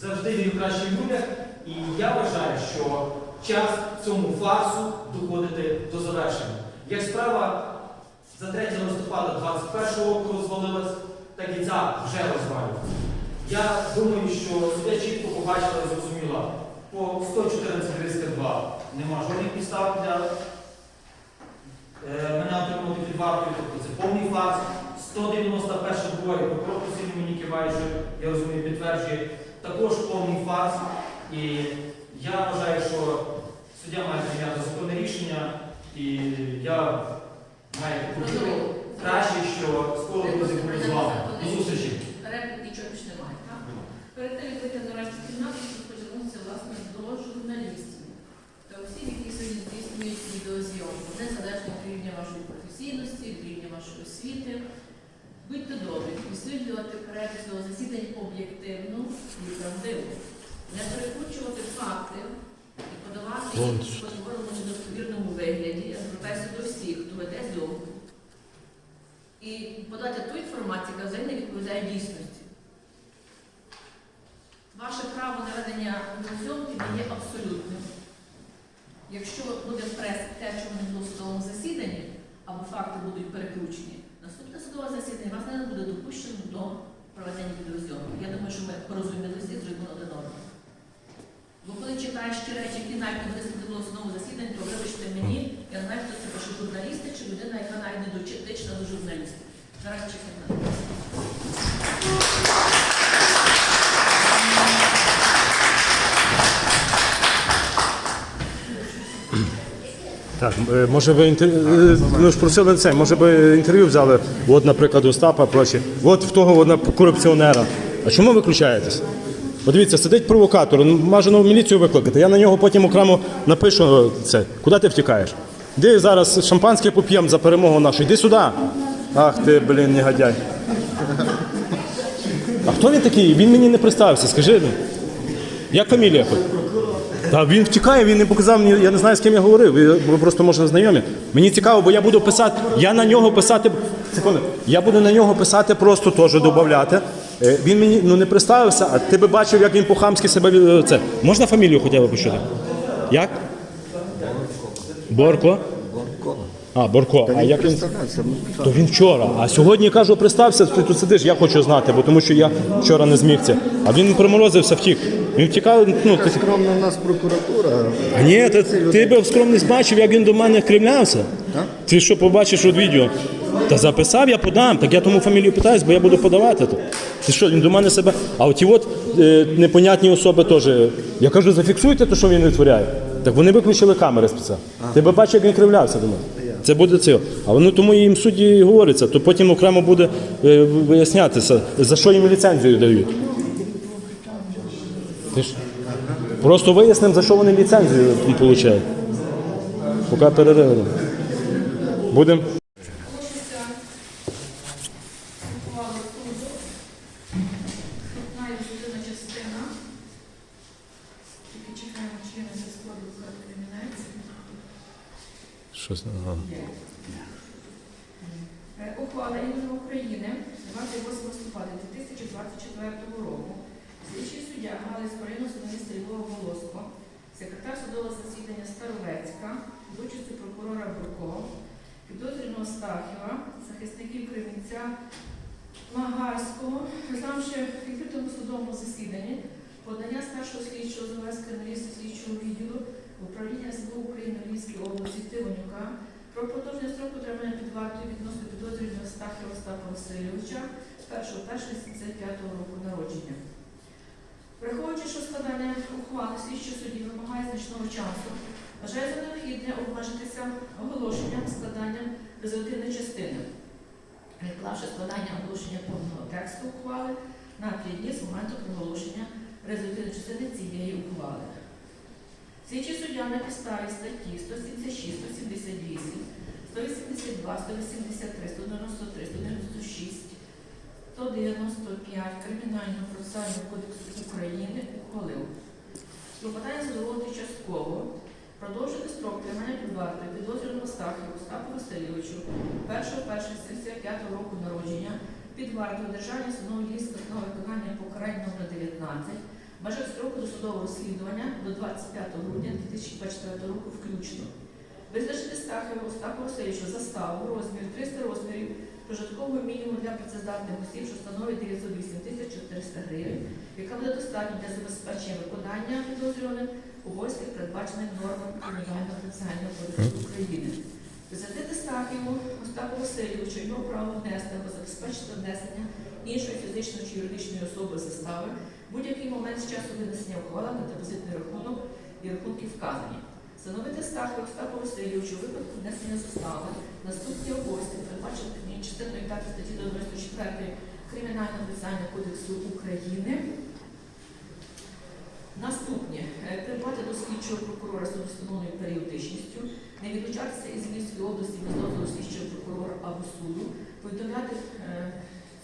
Завжди він в кращих людях. І я вважаю, що час цьому фарсу доходити до завершення. Як справа за 3 листопада 21 року розвалилась, так і ця вже розвалюється. Я думаю, що суддя чітко побачила і зрозуміла, по 114 2 нема жодних підстав для е, мене отримувати під вартою, тобто це повний факт. 191 двоє прокурор Василь мені киває, що я розумію, підтверджує, також повний фарс. І я вважаю, що суддя має прийняти законне рішення, і я маю таку краще, що скоро будуть з вами. До зустрічі. Реплік нічого більш немає, так? Перед тим, як вийти на нарешті кімнату, щоб поділитися власне до журналістів та осіб, які сьогодні здійснюють відеозйомку, незалежно від рівня вашої професійності, від рівня вашої освіти. Будьте добрі, висвітлювати перепис до засідань об'єктивно і правдиво. Не перекручувати факти і подавати їх в спотвореному недостовірному вигляді. Я звертаюся до всіх, хто веде зйомку. І подати ту інформацію, яка взагалі не відповідає дійсності. Ваше право на ведення зйомки не є абсолютним. Якщо буде в те, що не було в судовому засіданні, або факти будуть перекручені, наступне судове засідання вас не буде допущено до проведення відеозйомки. Я думаю, що ми порозумілися і зробимо один одного. Бо коли читаєш ті речі, які навіть не висвітлило судове засідання, то вибачте мені, я не знаю, хто це пише журналісти чи людина, яка навіть не дотична до журналістів. Зараз чекайте. Так, е, може ви інтер... е, ну, ж просили це, може би інтерв'ю взяли, от, наприклад, Остапа, прочі. От в того от, на корупціонера. А чому ви включаєтесь? Подивіться, сидить провокатор, ну, бажано в міліцію викликати. Я на нього потім окремо напишу це. Куди ти втікаєш? Де зараз шампанське поп'ємо за перемогу нашу? Йди сюди. Ах ти, блін, негодяй. А хто він такий? Він мені не представився, скажи. ну. Як фамілія хоч? Та він втікає, він не показав мені, я не знаю, з ким я говорив. Ви, просто може знайомі. Мені цікаво, бо я буду писати, я на нього писати. Секунду, я буду на нього писати, просто теж додати. Е, Він мені ну не представився, а ти би бачив, як він по-хамськи себе е, це. Можна фамілію хоча б почути? Як? Борко? А, Борко. А як він? То він вчора. А сьогодні кажу, пристався, ти тут сидиш, я хочу знати, бо тому що я вчора не зміг це. А він приморозився, втік. Він втікав, ну ти Скромна у нас прокуратура. а ні, ти, ти би скромність бачив, як він до мене кривлявся. Ти що побачиш от відео? Та записав, я подам. Так я тому фамілію питаюсь, бо я буду подавати. То. Ти що, він до мене себе. А от ті от е, непонятні особи теж. Я кажу, зафіксуйте те, що він витворяє. Так вони виключили камери спеціально. Ти би бачив, як він кривлявся до мене. Це буде це. А воно тому їм судді і говориться, то потім окремо буде е, вияснятися, за що їм ліцензію дають. Ти ж Просто вияснимо, за що вони ліцензію отримують. Поки перериваємо. Будемо. Хочеться ухвали суду. Вступна і частина частина. Тільки чекаємо, чи є на це складу кримінальці. Щось, ага. Е, Ухвала імені України 28 листопада 2024 року. Слідчий суддя Галицького району судміста Львова Волоско, секретар судового засідання Старовецька, з прокурора Буркова, підозрюваного Стахіва, захисників Кремінця Магарського, розглянувши в відкритому судовому засіданні подання старшого слідчого з ОВС Криміналістів слідчого відділу управління СБУ України Львівській області Тивонюка про продовження строку тримання під вартою відносно підозрюваного Стахіва Остапа Васильовича з 1.1.75 року народження. Враховуючи, що складання ухвали слідчого судді вимагає значного часу, вважаю за необхідне обмежитися оголошенням складанням резолютивної частини, відклавши складання оголошення повного тексту ухвали на три дні з моменту проголошення резолютивної частини цієї ухвали. Слідчий суддя на підставі статті 176, 178, 182, 183, 193, 196, 195 Кримінального процесуального кодексу України ухвалив. Клопотання задоволити частково, продовжити строк тримання під вартою підозрюваного Стахів Остапу Васильовичу 1.1.75 року народження під вартою державній Львівської основи виконання покарань номер 19 в межах строку досудового розслідування до 25 грудня 2024 року включно. Визначити Стахова Остапа Васильовича заставу розмір 300 розмірів прожиткового мінімуму для працездатних осіб, що становить 908 тисяч 400 гривень, яка буде достатня для забезпечення виконання підозрюваним обов'язків, передбачених нормами Кримінального процесуального кодексу України. Присвятити Стахіву Остапу Васильовичу його право внести або забезпечити внесення іншої фізичної чи юридичної особи застави в будь-який момент з часу винесення ухвали на депозитний рахунок і рахунки вказані. Встановити Стахіву Остапу Васильовичу у випадку внесення застави наступні обов'язки, передбачені частиною 5 статті 94 Кримінального процесуального кодексу України. Наступні Е, придбати до слідчого прокурора з установленою періодичністю, не відлучатися із Львівської області без дозволу слідчого прокурора або суду, повідомляти е,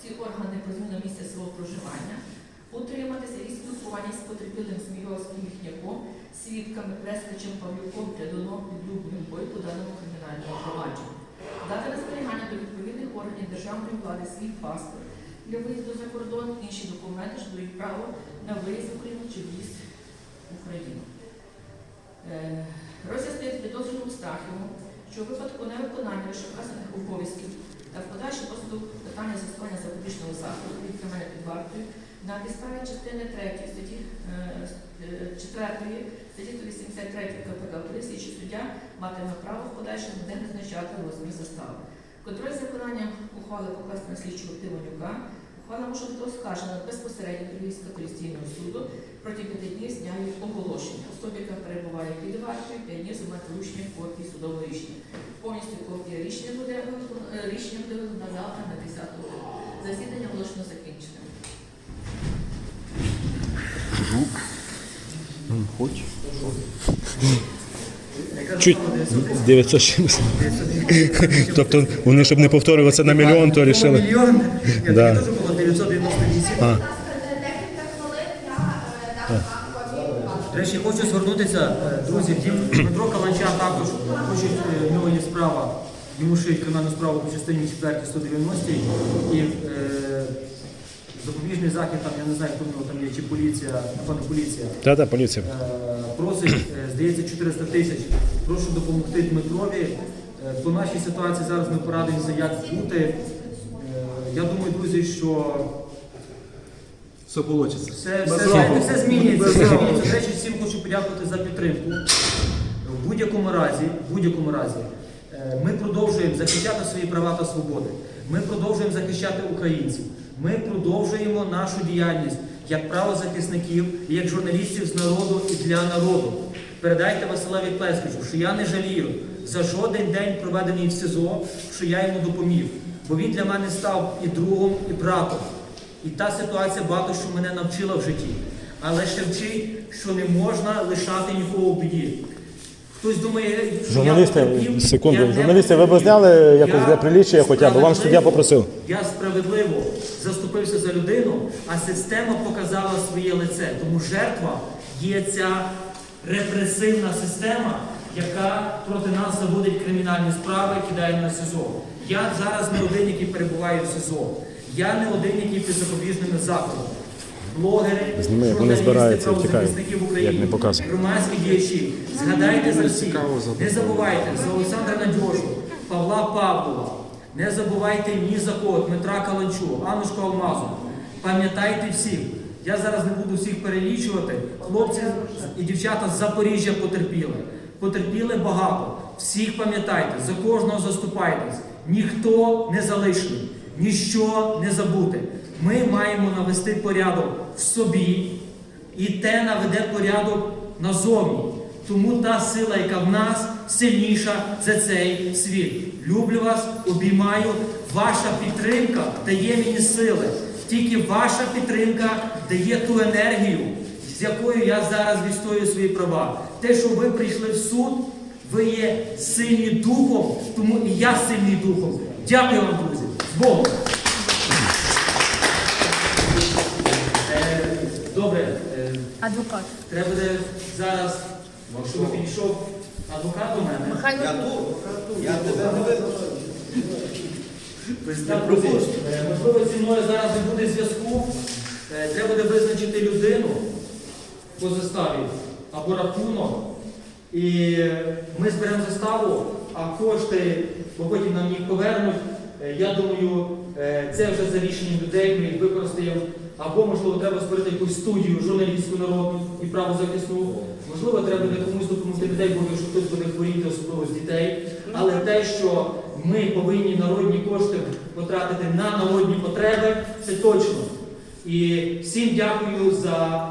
ці органи про зміну місця свого проживання, утриматися від спілкування з потерпілим Змійовським Міхняком, свідками Прескачем Павлюком, Прядуном, Підлюбним бой по даному кримінальному провадженню. Дати на зберігання до відповідних органів державної влади свій паспорт для виїзду за кордон, інші документи, що дають право на виїзд в чи в'їзд в Україну. Е, Роз'яснити підозрюваному Стахіву, що у випадку невиконання вище вказаних обов'язків та в подальшому просто питання застосування запобіжного заходу від тримання під вартою на підставі частини 3 статті е, 4 статті 183 КПК слідчий суддя матиме право в подальшому не визначати розмір застави. Контроль за ухвали покласти на слідчого Тимонюка. Ухвала може бути оскаржена безпосередньо до Львівського апеляційного суду протягом п'яти днів з дня її оголошення. Особі, яка перебуває під вартою, п'ять днів займати вручення копії судового рішення. Повністю копія рішення буде е, рішення буде на завтра на 10 годину. Засідання оголошено закінченим. Хоч. Чуть 970. Тобто вони, щоб не повторюватися на мільйон, то рішили. Мільйон. Я Да. теж було 998. А. Декілька хвилин я е, дам вам копію. До речі, хочу звернутися, е, друзі, Дмитро Каланча також хочуть, е, в нього є справа, йому шиють кримінальну справу по частині 4 190 і е, запобіжний захід, там, я не знаю, хто в нього там є, чи поліція, напевно, поліція. Та, та, поліція. Е, Просить, е, здається, 400 тисяч. Прошу допомогти Дмитрові. Е, По нашій ситуації зараз ми порадимося, як бути. Я думаю, друзі, що Все вийде. все, все, все, все змінюється. Все змінюється. До речі, всім хочу подякувати за підтримку. В будь-якому разі, в будь-якому разі, ми продовжуємо захищати свої права та свободи. Ми продовжуємо захищати українців. Ми продовжуємо нашу діяльність як правозахисників як журналістів з народу і для народу. Передайте Василеві Плескачу, що я не жалію за жоден день, проведений в СИЗО, що я йому допоміг. Бо він для мене став і другом, і братом. І та ситуація багато що мене навчила в житті. Але ще вчить, що не можна лишати нікого в біді. Хтось думає, Журналісти, я секунду, я журналісти, ви б зняли якось Я для приліччя хоча б, вам суддя попросив. Я справедливо заступився за людину, а система показала своє лице. Тому жертва є ця репресивна система, яка проти нас заводить кримінальні справи кидає на СІЗО. Я зараз не один, який перебуває в СІЗО. Я не один, який під запобіжними заходами. Блогери, Зніми, як вони журналісти, збираються і втікають, як не показує. громадські діячі. Згадайте за всіх. Не забувайте за Олександра Надьожу, Павла Павлова. Не забувайте ні за кого, Дмитра Каланчу, Аннушку Алмазу. Пам'ятайте всіх. Я зараз не буду всіх перелічувати. Хлопці і дівчата з Запоріжжя потерпіли. Потерпіли багато. Всіх пам'ятайте, за кожного заступайтесь. Ніхто не залишений, ніщо не забути. Ми маємо навести порядок в собі, і те наведе порядок назовні. Тому та сила, яка в нас, сильніша за цей світ. Люблю вас, обіймаю. Ваша підтримка дає мені сили. Тільки ваша підтримка дає ту енергію, з якою я зараз відстоюю свої права. Те, що ви прийшли в суд, ви є сильні духом, тому і я сильний духом. Дякую вам, друзі. З Богом! Адвокат. Треба буде зараз, щоб підійшов адвокат до мене. Михайло Так, друзі, е, можливо, зі мною зараз не буде зв'язку. Е, Треба буде визначити людину, по заставі або рахунок, і ми зберемо заставу, а кошти, бо потім нам їх повернуть. Е, Я думаю, це вже за рішенням людей, ми їх використаємо. Або, можливо, треба створити якусь студію журналістську народну і правозахисну. Можливо, треба буде комусь допомогти людей, бо якщо хтось буде хворіти, особливо з дітей. Але те, що ми повинні народні кошти потратити на народні потреби, це точно. І всім дякую за,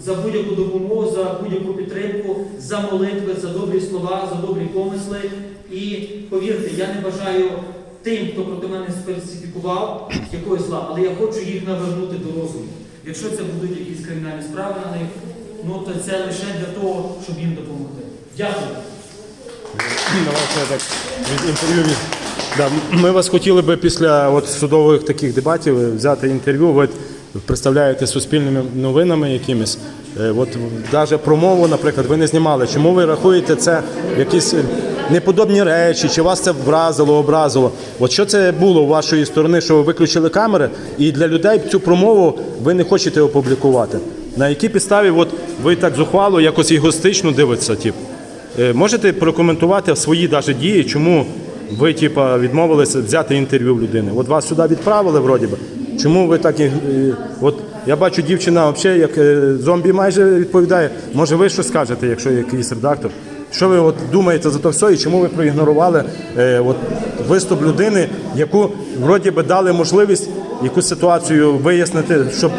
за будь-яку допомогу, за будь-яку підтримку, за молитви, за добрі слова, за добрі помисли. І повірте, я не бажаю тим, хто проти мене сфальсифікував якогось зла, але я хочу їх навернути до розуму. Якщо це будуть якісь кримінальні справи на них, ну то це лише для того, щоб їм допомогти. Дякую. Да, ми вас хотіли би після от судових таких дебатів взяти інтерв'ю. Ви представляєте суспільними новинами якимись. Е, От навіть промову, наприклад, ви не знімали. Чому ви рахуєте це якісь неподобні речі? Чи вас це вразило, образило? От що це було у вашої сторони, що ви виключили камери, і для людей цю промову ви не хочете опублікувати? На якій підставі от ви так зухвало, якось егоїстично дивитеся, тип? Е, Можете прокоментувати свої даже дії, чому ви типа, відмовилися взяти інтерв'ю в людини? От вас сюди відправили, вроді би. Чому ви так. е, От я бачу, дівчина взагалі як е, зомбі майже відповідає. Може, ви що скажете, якщо якийсь редактор? Що ви от думаєте за то все і чому ви проігнорували е, от, виступ людини, яку вроді би дали можливість якусь ситуацію вияснити, щоб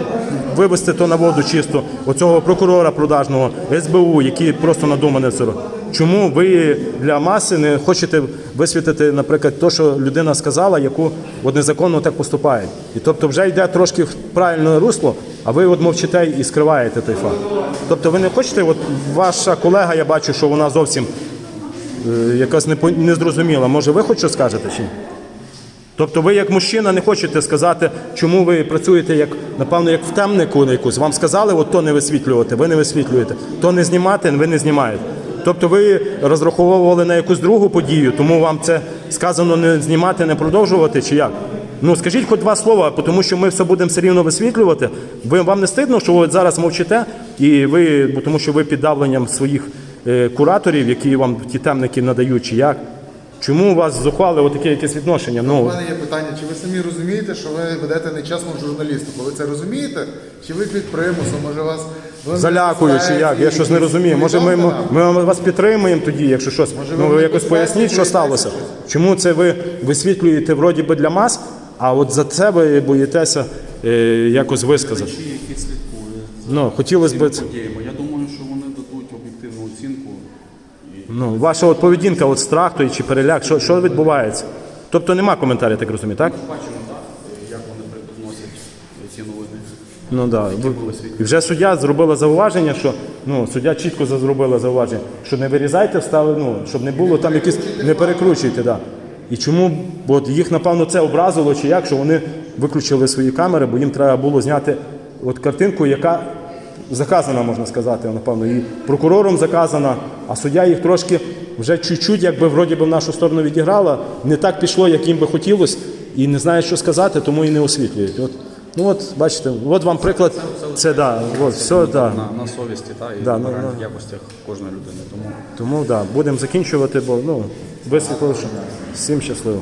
вивести то на воду чисто, оцього прокурора продажного СБУ, який просто надумане це робить. Чому ви для маси не хочете висвітити, наприклад, те, що людина сказала, яку от незаконно так поступає? І тобто вже йде трошки в правильне русло, а ви от мовчите і скриваєте той факт. Тобто ви не хочете, от ваша колега, я бачу, що вона зовсім е, якась незрозуміла. Може, ви хоч скажете чи? Тобто ви як мужчина не хочете сказати, чому ви працюєте як, напевно, як в темнику якусь. Вам сказали, от то не висвітлювати, ви не висвітлюєте. То не знімати, ви не знімаєте. Тобто ви розраховували на якусь другу подію, тому вам це сказано не знімати, не продовжувати, чи як? Ну скажіть хоч два слова, тому що ми все будемо все рівно висвітлювати. Ви вам не стидно, що ви зараз мовчите, і ви, тому що ви під давленням своїх е, кураторів, які вам ті темники надають, чи як? Чому у вас зухвали отаке якесь відношення? У Ну мене є питання, чи ви самі розумієте, що ви ведете нечесну журналістику? Ви це розумієте? Чи ви під примусом? Може вас залякую, чи як? Я щось не розумію. Може, ми, ми, ми вас підтримуємо тоді, якщо щось. Ну ви якось поясніть, що сталося. Чому це ви висвітлюєте вроді би для мас, а от за це ви боїтеся е, якось висказати? Які слідкують Ну, хотілося б. подіями. Я думаю, що вони дадуть об'єктивну оцінку. Ну, ваша от поведінка, от страх той чи переляк, що, що відбувається? Тобто нема коментарів, так розумію, так? бачимо, так, як вони преподносять ці новини. Ну да. І вже суддя зробила зауваження, що ну суддя чітко зробила зауваження, що не вирізайте, встави, ну щоб не було там якісь, не перекручуйте. Да. І чому? Бо їх напевно це образило, чи як, що вони виключили свої камери, бо їм треба було зняти от картинку, яка заказана, можна сказати, напевно, і прокурором заказана, а суддя їх трошки вже чуть-чуть, якби вроді би в нашу сторону відіграла, не так пішло, як їм би хотілося, і не знає, що сказати, тому і не освітлюють. Ну от, бачите, от вам приклад. Це да, от, все, да. На, на совісті та, і Да, на ну, моральних ну. якостях кожної людини. Тому Тому да, будемо закінчувати, бо ну, висвітлили, що всім щасливо.